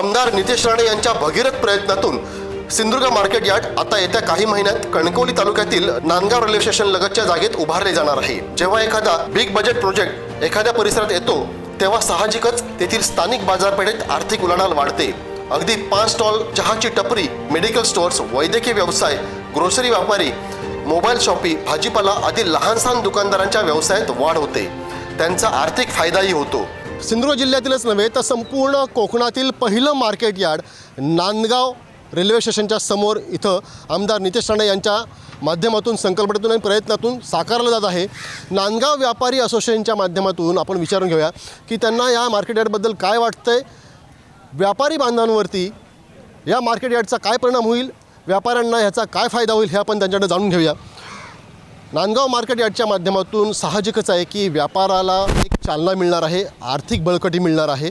आमदार नितेश राणे यांच्या भगीरथ प्रयत्नातून सिंधुदुर्ग मार्केट यार्ड आता येत्या काही महिन्यात कणकवली तालुक्यातील नांदगाव रेल्वे स्टेशन लगतच्या जागेत उभारले जाणार आहे. जेव्हा एखादा बिग बजेट प्रोजेक्ट एखाद्या परिसरात येतो तेव्हा साहजिकच तेथील स्थानिक बाजारपेठेत आर्थिक उलाढाल वाढते. अगदी पाच स्टॉल चहाची टपरी मेडिकल स्टोअर्स वैद्यकीय व्यवसाय ग्रोसरी व्यापारी मोबाईल शॉपी भाजीपाला आदी लहानसहान दुकानदारांच्या व्यवसायात वाढ होते. त्यांचा आर्थिक फायदाही होतो. सिंधुदुर्ग जिल्ह्यातीलच नव्हे तर संपूर्ण कोकणातील पहिलं मार्केट यार्ड नांदगाव रेल्वे स्टेशनच्या समोर इथं आमदार नितेश राणे यांच्या माध्यमातून संकल्पनेतून आणि प्रयत्नातून साकारलं जात आहे. नांदगाव व्यापारी असोसिएशनच्या माध्यमातून आपण विचारून घेऊया की त्यांना या मार्केट यार्डबद्दल काय वाटतंय? व्यापारी बांधवांवरती या मार्केट यार्डचा काय परिणाम होईल? व्यापाऱ्यांना ह्याचा काय फायदा होईल? हे आपण त्यांच्याकडे जाणून घेऊया. नांदगाव मार्केट यार्डच्या माध्यमातून साहजिकच आहे की व्यापाराला एक चालना मिळणार आहे आर्थिक बळकटी मिळणार आहे.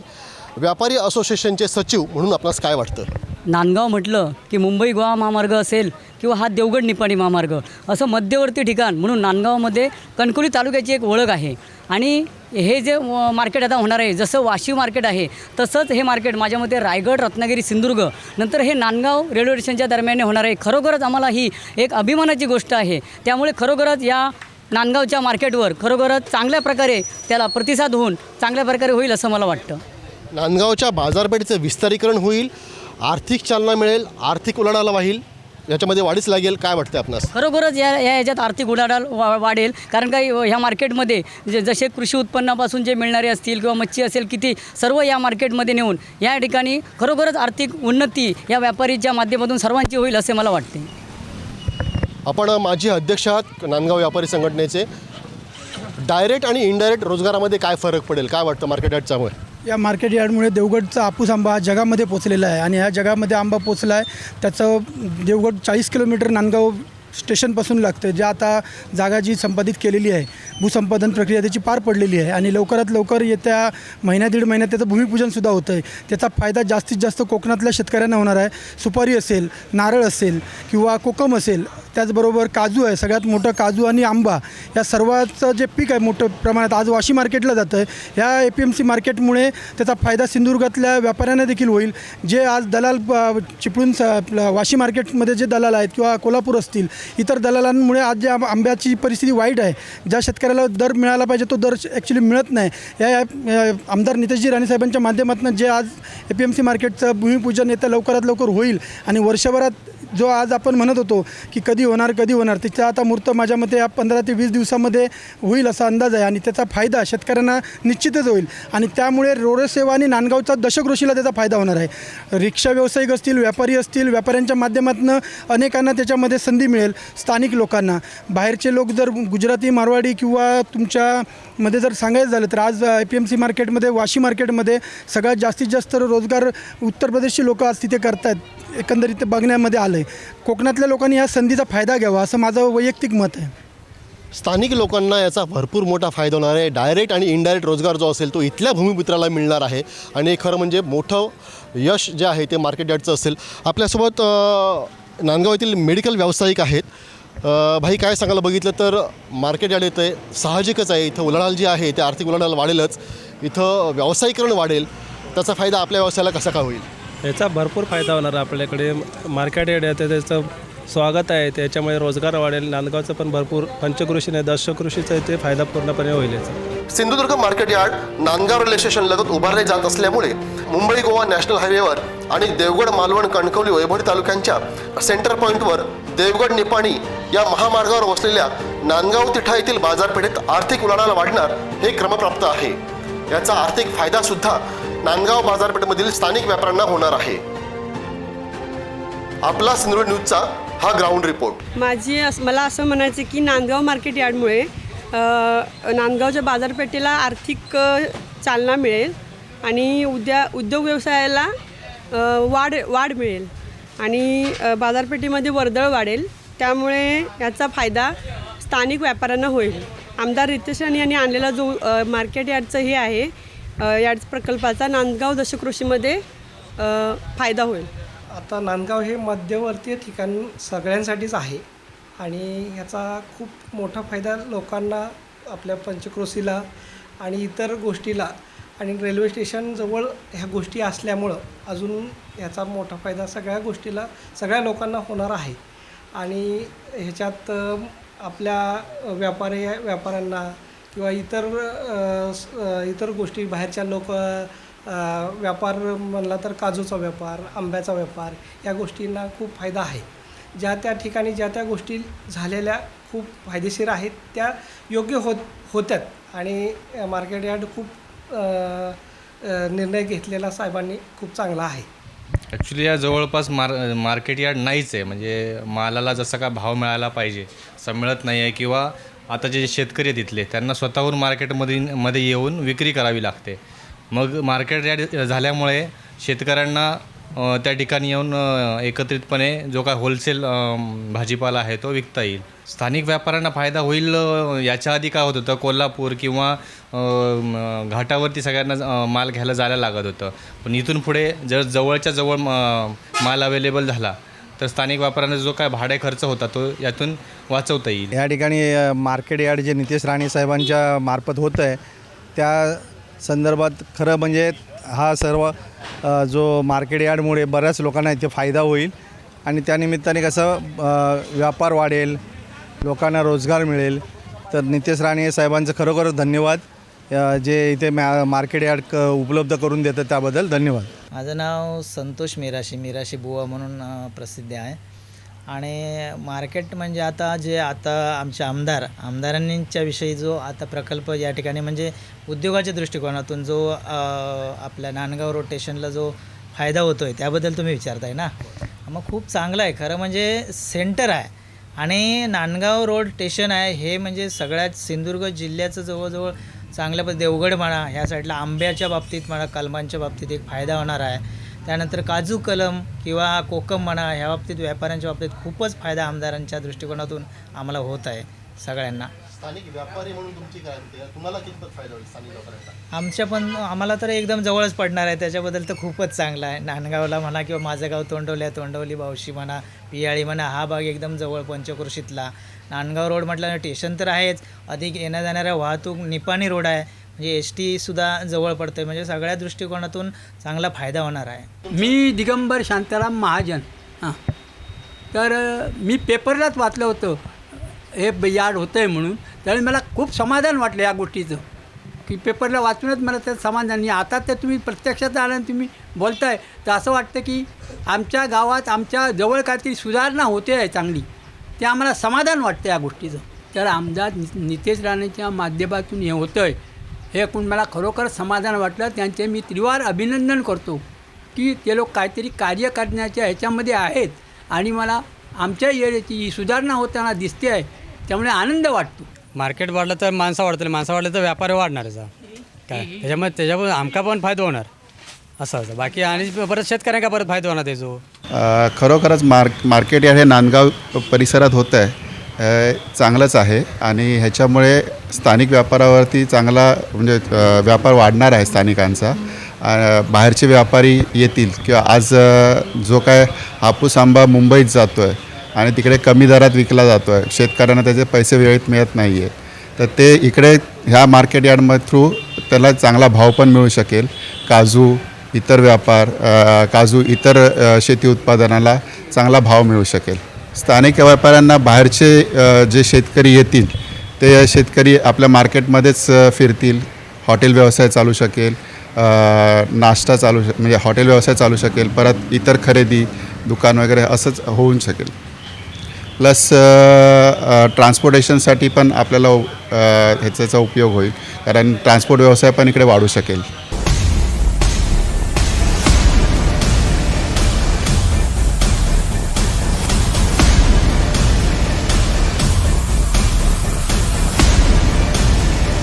व्यापारी असोसिएशनचे सचिव म्हणून आपणास काय वाटतं? नांदगाव म्हटलं की मुंबई गोवा महामार्ग असेल किंवा हा देवगड निपाणी महामार्ग असं मध्यवर्ती ठिकाण म्हणून नांदगावमध्ये कणकवली तालुक्याची एक ओळख आहे. आणि हे जे मार्केट आता होणार आहे जसं वाशिव मार्केट आहे तसंच हे मार्केट माझ्या मते रायगड रत्नागिरी सिंधुदुर्ग नंतर हे नांदगाव रेल्वे स्टेशनच्या दरम्यान होणार आहे. खरोखरच आम्हाला ही एक अभिमानाची गोष्ट आहे. त्यामुळे खरोखरच या नांदगावच्या मार्केटवर खरोखरच चांगल्या प्रकारे त्याला प्रतिसाद होऊन चांगल्या प्रकारे होईल असं मला वाटतं. नांदगावच्या बाजारपेठेचं विस्तारीकरण होईल आर्थिक चालना मिळेल आर्थिक उलाढाल वाहील याच्यामध्ये वाढीच लागेल काय वाटतं आपणास? खरोखरच या या याच्यात आर्थिक उलाढाल वा वाढेल कारण काही ह्या मार्केटमध्ये जे जसे कृषी उत्पन्नापासून जे मिळणारे असतील किंवा मच्छी असेल किती सर्व या मार्केटमध्ये नेऊन या ठिकाणी खरोखरच आर्थिक उन्नती या व्यापारीच्या माध्यमातून सर्वांची होईल असे मला वाटते आपण माजी अध्यक्ष आहात नांदगाव व्यापारी संघटनेचे. डायरेक्ट आणि इनडायरेक्ट रोजगारामध्ये काय फरक पडेल? काय वाटतं मार्केट यार्डच्यामुळे या मार्केट यार्डमुळे देवगडचा आपूस आंबा जगामध्ये पोचलेला आहे आणि ह्या जगामध्ये आंबा पोचला आहे. त्याचं देवगड चाळीस किलोमीटर नांदगाव स्टेशनपासून लागतं जे आता जागा जी संपादित केलेली आहे भूसंपादन प्रक्रिया त्याची पार पडलेली आहे आणि लवकरात लवकर येत्या महिन्या दीड महिन्यात त्याचं भूमिपूजनसुद्धा होतं आहे त्याचा फायदा जास्तीत जास्त कोकणातल्या शेतकऱ्यांना होणार आहे. सुपारी असेल नारळ असेल किंवा कोकम असेल त्याचबरोबर काजू आहे सगळ्यात मोठं काजू आणि आंबा. या सर्वाचं जे पीक आहे मोठं प्रमाणात आज वाशी मार्केटला जातं आहे या ए पी एम सी मार्केटमुळे त्याचा फायदा सिंधुदुर्गातल्या व्यापाऱ्यांना देखील होईल. जे आज दलाल चिपळूण स- वाशी मार्केटमध्ये जे दलाल आहेत किंवा कोल्हापूर असतील इतर दलालांमुळे आज जे आंब्याची परिस्थिती वाईट आहे ज्या शेतकऱ्याला दर मिळाला पाहिजे तो दर ॲक्च्युली मिळत नाही. या आमदार नितेशजी राणेसाहेबांच्या माध्यमातून जे आज ए पी एम सी मार्केटचं भूमिपूजन येत्या लवकरात लवकर होईल आणि वर्षभरात जो आज आपण म्हणत होतो की कधी होणार कधी होणार त्याचा आता मूर्त माझ्या मते या पंधरा ते वीस दिवसामध्ये होईल असा अंदाज आहे आणि त्याचा फायदा शेतकऱ्यांना निश्चितच होईल. आणि त्यामुळे रोडसेवा आणि नांदगावचा दशकृषीला त्याचा फायदा होणार आहे. रिक्षा व्यावसायिक असतील व्यापारी असतील व्यापाऱ्यांच्या माध्यमातून अनेकांना त्याच्यामध्ये संधी मिळेल स्थानिक लोकांना. बाहेरचे लोक जर गुजराती मारवाडी किंवा तुमच्यामध्ये जर सांगायचं झालं तर आज ए पी एम सी मार्केटमध्ये वाशी मार्केटमध्ये सगळ्यात जास्तीत जास्त रोजगार उत्तर प्रदेशची लोक आज तिथे करतायत एकंदरीत बघण्यामध्ये आलं आहे. कोकणातल्या लोकांनी या संधीचा फायदा घ्यावा असं माझं वैयक्तिक मत आहे. स्थानिक लोकांना याचा भरपूर मोठा फायदा होणार आहे. डायरेक्ट आणि इनडायरेक्ट रोजगार जो असेल तो इथल्या भूमिपुत्राला मिळणार आहे. आणि खरं म्हणजे मोठं यश जे आहे ते मार्केट यार्डचं असेल. आपल्यासोबत नांदगाव येथील मेडिकल व्यावसायिक आहेत. भाई काय सांगायला बघितलं तर मार्केट यार्ड येतं आहे साहजिकच आहे. इथं उलाढाल जी आहे ते आर्थिक उलाढाल वाढेलच. इथं व्यावसायिकरण वाढेल. त्याचा फायदा आपल्या व्यवसायाला कसा का होईल? याचा भरपूर फायदा होणार आपल्याकडे. मार्केट यार्ड आहे त्याचं स्वागत आहे. त्याच्यामुळे रोजगार वाढेल. नांदगावचं पण भरपूर पंचकृषी नाही दशकृषीचा ते फायदा पूर्णपणे होईल Sindhudurg market yard Nandgaon railway station लगत उभारले जात असल्यामुळे मुंबई गोवा नॅशनल हायवेवर आणि देवगड मालवण कणकवली वैभवी तालुक्यांच्या सेंटर पॉईंटवर देवगड निपाणी या महामार्गावर वसलेल्या नांदगाव तिठा येथील बाजारपेठेत आर्थिक उलाढाल वाढणार हे क्रमप्राप्त आहे. याचा आर्थिक फायदा सुद्धा नांदगाव बाजारपेठेमधील स्थानिक व्यापाऱ्यांना होणार आहे. आपला सिंधुदुर्ग न्यूजचा हा ग्राउंड रिपोर्ट. माझी अस मला असं म्हणायचं की नांदगाव मार्केट यार्डमुळे अ, नांदगावच्या बाजारपेठेला आर्थिक अ, चालना मिळेल आणि उद्या उद्योग व्यवसायाला अ, वाढ वाढ मिळेल आणि अ, बाजारपेठेमध्ये वर्दळ वाढेल. त्यामुळे याचा फायदा स्थानिक व्यापाऱ्यांना होईल. आमदार रितेश राणे यांनी आणलेला जो अ, मार्केट यार्डचं हे आहे याच प्रकल्पाचा नांदगाव दशकृषीमध्ये फायदा होईल. आता नांदगाव हे मध्यवर्ती ठिकाण सगळ्यांसाठीच आहे आणि ह्याचा खूप मोठा फायदा लोकांना आपल्या पंचक्रोशीला आणि इतर गोष्टीला आणि रेल्वे स्टेशनजवळ ह्या गोष्टी असल्यामुळं अजून याचा मोठा फायदा सगळ्या गोष्टीला सगळ्या लोकांना होणार आहे. आणि ह्याच्यात आपल्या व्यापारी व्यापाऱ्यांना किंवा इतर इतर गोष्टी बाहेरच्या लोक व्यापार म्हणला तर काजूचा व्यापार आंब्याचा व्यापार या गोष्टींना खूप फायदा आहे. ज्या त्या ठिकाणी ज्या त्या गोष्टी झालेल्या खूप फायदेशीर आहेत त्या योग्य होत होत्यात. आणि मार्केट यार्ड खूप निर्णय घेतलेला साहेबांनी खूप चांगला आहे. ॲक्च्युली या जवळपास मार मार्केट यार्ड नाहीच आहे. म्हणजे मालाला जसा का भाव मिळायला पाहिजे असं मिळत नाही आहे किंवा आता जे शेतकरी आहेत तिथले त्यांना स्वतःहून मार्केटमध्ये मध्ये येऊन विक्री करावी लागते. मग मार्केट यार्ड झाल्यामुळे शेतकऱ्यांना त्या ठिकाणी येऊन एकत्रितपणे जो काय होलसेल भाजीपाला आहे तो विकता येईल. स्थानिक व्यापाऱ्यांना फायदा होईल याच्या आधी काय होत होतं? कोल्हापूर किंवा घाटावरती सगळ्यांना माल घ्यायला जायला लागत होतं. पण इथून पुढे जर जवळच्या जवळ म, माल अवेलेबल झाला तर स्थानिक व्यापाऱ्यांना जो काय भाडे खर्च होता तो यातून वाचवता येईल. या ठिकाणी मार्केट यार्ड जे नितेश राणे साहेबांच्या मार्फत होतं आहे त्या संदर्भात खरं म्हणजे हा सर्व जो मार्केट यार्डमुळे बऱ्याच लोकांना इथे फायदा होईल आणि त्यानिमित्ताने कसं व्यापार वाढेल लोकांना रोजगार मिळेल तर नितेश राणे साहेबांचं खरोखर धन्यवाद. जे इथे मॅ मार्केट यार्ड क उपलब्ध करून देतं त्याबद्दल धन्यवाद. माझं नाव संतोष मिराशी मिराशी बुवा म्हणून अ, प्रसिद्ध आहे. आणि मार्केट म्हणजे आता जे आता आमचे आमदार आमदारांच्या विषयी जो आता प्रकल्प या ठिकाणी म्हणजे उद्योगाच्या दृष्टिकोनातून जो अ, आपल्या नांदगाव रोड जो फायदा होतो आहे त्याबद्दल तुम्ही विचारताय ना? मग खूप चांगलं आहे. खरं म्हणजे सेंटर आहे. आणि नांदगाव रोड स्टेशन आहे हे म्हणजे सगळ्यात सिंधुदुर्ग जिल्ह्याचं जवळजवळ चांगल्या पण देवगड म्हणा ह्या साईडला आंब्याच्या बाबतीत म्हणा कलमांच्या बाबतीत एक फायदा होणार आहे. त्यानंतर काजू कलम किंवा कोकम म्हणा ह्या बाबतीत व्यापाऱ्यांच्या बाबतीत खूपच फायदा आमदारांच्या दृष्टिकोनातून आम्हाला होत आहे सगळ्यांना. स्थानिक व्यापारी म्हणून तुमची काय म्हणते? तुम्हाला कितपत फायदा होईल स्थानिक व्यापाऱ्यांचा? आमच्या पण आम्हाला तर एकदम जवळच पडणार आहे. त्याच्याबद्दल तर खूपच चांगला आहे. नांदगावला म्हणा किंवा माझं गाव तोंडवल्या तोंडवली बावशी म्हणा पियाळी म्हणा हा भाग एकदम जवळ पंचक्रोशीतला. नांदगाव रोड म्हटलं स्टेशन तर आहेच. अधिक येण्या जाणाऱ्या वाहतूक निपाणी रोड आहे. म्हणजे एस टीसुद्धा जवळ पडते म्हणजे सगळ्या दृष्टिकोनातून चांगला फायदा होणार आहे. मी दिगंबर शांताराम महाजन. हां. तर मी पेपरलाच वाचलं होतं. हे यार्ड होतं आहे म्हणून. त्यावेळी मला खूप समाधान वाटलं या गोष्टीचं. की पेपरला वाचूनच मला त्यात समाधान. आणि आता तर तुम्ही प्रत्यक्षात आलं आणि तुम्ही बोलताय तर असं वाटतं की आमच्या गावात आमच्या जवळ काहीतरी सुधारणा होते आहे चांगली. ते आम्हाला समाधान वाटतं या गोष्टीचं. तर आमदार नि नितेश राणेच्या माध्यमातून हे होतं आहे हे ऐकून मला खरोखर समाधान वाटलं. त्यांचे मी त्रिवार अभिनंदन करतो की ते लोक काहीतरी कार्य करण्याच्या ह्याच्यामध्ये आहेत. आणि मला आमच्या एरियाची ही सुधारणा होताना दिसते आहे. त्यामुळे आनंद वाटतो. मार्केट वाढलं तर माणसं वाढतील माणसं वाढलं तर व्यापार वाढणारच. काय? त्याच्यामुळे त्याच्यामुळे आमका पण फायदा होणार. असं असं. बाकी आणि परत शेतकऱ्यांका परत फायदा होणार त्याचो. अ, खरोखरच मार्क मार्केट यार्ड हे नांदगाव परिसरात होतं आहे. अ, चांगलंच आहे आणि ह्याच्यामुळे स्थानिक व्यापारावरती चांगला म्हणजे व्यापार वाढणार आहे स्थानिकांचा. बाहेरचे व्यापारी येतील किंवा आज जो काय हापूस आंबा मुंबईत जातो आहे आणि तिकडे कमी दरात विकला जातो आहे शेतकऱ्यांना त्याचे पैसे वेळेत मिळत नाही आहे तर ते इकडे ह्या मार्केट यार्डमध्ये थ्रू त्याला चांगला भाव पण मिळू शकेल. काजू इतर व्यापार काजू इतर शेती उत्पादनाला चांगला भाव मिळू शकेल. स्थानिक व्यापाऱ्यांना बाहेरचे जे शेतकरी येतील ते शेतकरी आपल्या मार्केटमध्येच फिरतील. हॉटेल व्यवसाय चालू शकेल. नाश्ता चालू श म्हणजे हॉटेल व्यवसाय चालू शकेल. परत इतर खरेदी दुकान वगैरे असंच होऊन शकेल. प्लस ट्रान्सपोर्टेशनसाठी पण आपल्याला ह्याचा उपयोग होईल. कारण ट्रान्सपोर्ट व्यवसाय पण इकडे वाढू शकेल.